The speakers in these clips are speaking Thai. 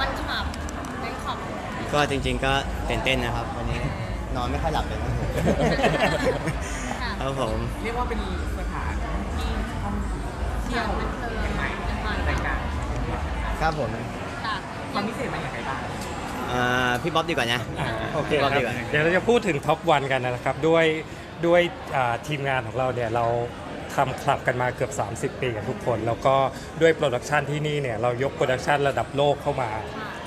มันขับเป็นขอบก็จริง ๆ ก็ตื่นเต้นนะครับ วันนี้นอนไม่ค่อยหลับเลยนะค่ะครับผมเรียกว่าเป็นสถานที่ท่องเที่ยวใหม่รายการครับผมค่ะความพิเศษมันอย่างไรบ้างอ่าพี่บ๊อบดีกว่านะโอเคครับเดี๋ยวเราจะพูดถึงท็อปวันกันนะครับ ด้วยด้วยทีมงานของเราเนี่ยเรา ทำคลับกันมาเกือบ 30 ปีกับทุกคน แล้วก็ด้วยโปรดักชันที่นี่เนี่ยเรายกโปรดักชันระดับโลกเข้ามา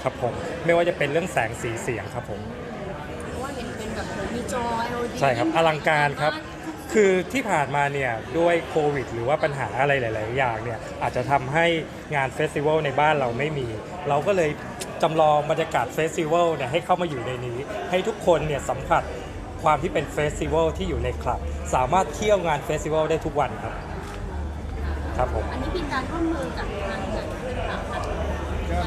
ครับผมไม่ว่าจะเป็นเรื่องแสงสีเสียงครับผมเพราะว่าเห็นเป็นแบบมีจอ LED ใช่ครับอลังการครับ คือที่ผ่านมาเนี่ยด้วยโควิด หรือว่าปัญหาอะไรหลาย ๆ อย่างเนี่ยอาจจะทำให้งานเฟสติวัลในบ้านเราไม่มี เราก็เลยจำลองบรรยากาศเฟสติวัลเนี่ยให้เข้ามาอยู่ในนี้ ให้ทุกคนเนี่ยสัมผัส ความที่เป็นเฟสติวัลที่อยู่ในคลับ สามารถเที่ยวงานเฟสติวัลได้ทุกวันครับ ครับผม อันนี้เป็นการร่วมมือกับทางไหนด้วยค่ะก็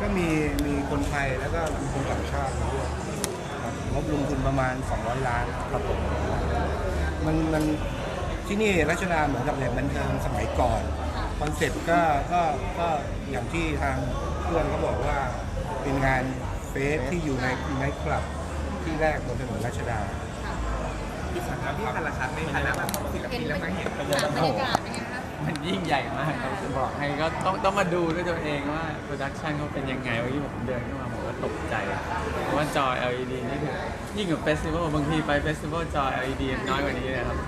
ก็มีมีคนไทยแล้วก็มีคนต่างชาติมาด้วยครับงบลงทุนประมาณ 200 ล้านครับผมมันมันที่นี่รัชดาเหมือนกับแหล่งบันเทิงสมัยก่อนคอนเซ็ปต์ก็ก็ก็อย่างที่ทางเพื่อนเขาบอกว่าเป็นงานเฟสที่อยู่ในในคลับ ที่แรกบนถนนรัชดาที่สำคัญที่พันละชันในฐานะแบบศิลเห็ปินนบรแล้วรมาเห็นยากาศบรรยากาศเป็นไงคะ มันยิ่งใหญ่มากครับจะบอกให้ก็ต้องต้องมาดูด้วยตัวเองว่าโปรดักชันเขาเป็นยังไงเมื่อกี้ผมเดินเข้ามาผมก็ตกใจเพราะว่าจอ LED นี่คือยิ่งกว่าเฟสติวัลบางทีไปเฟสติวัลจอ LED น้อยกว่านี้นะครับ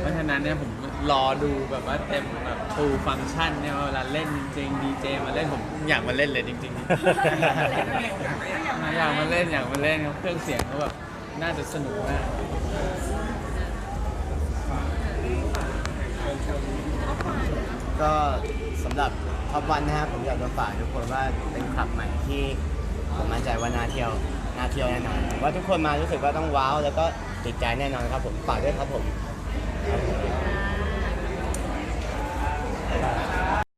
เพราะฉะนั้นเนี่ยผม รอดูแบบว่าเต็มแบบฟูลฟังก์ชันเนี่ยว่าเวลาเล่นจริงดีเจมาเล่นผมอยากมาเล่นเลยจริงๆอยากมาเล่นอยากมาเล่นครับเครื่องเสียงเขาแบบน่าจะสนุกมากก็สำหรับท็อปวันนะครับผมอยากจะฝากทุกคนว่าเป็นคลับใหม่ที่ผมมั่นใจว่าน่าเที่ยวน่าเที่ยวแน่นอนผมว่าทุกคนมารู้สึกว่าต้องว้าวแล้วก็ติดใจแน่นอนครับผมฝากด้วยครับผมอ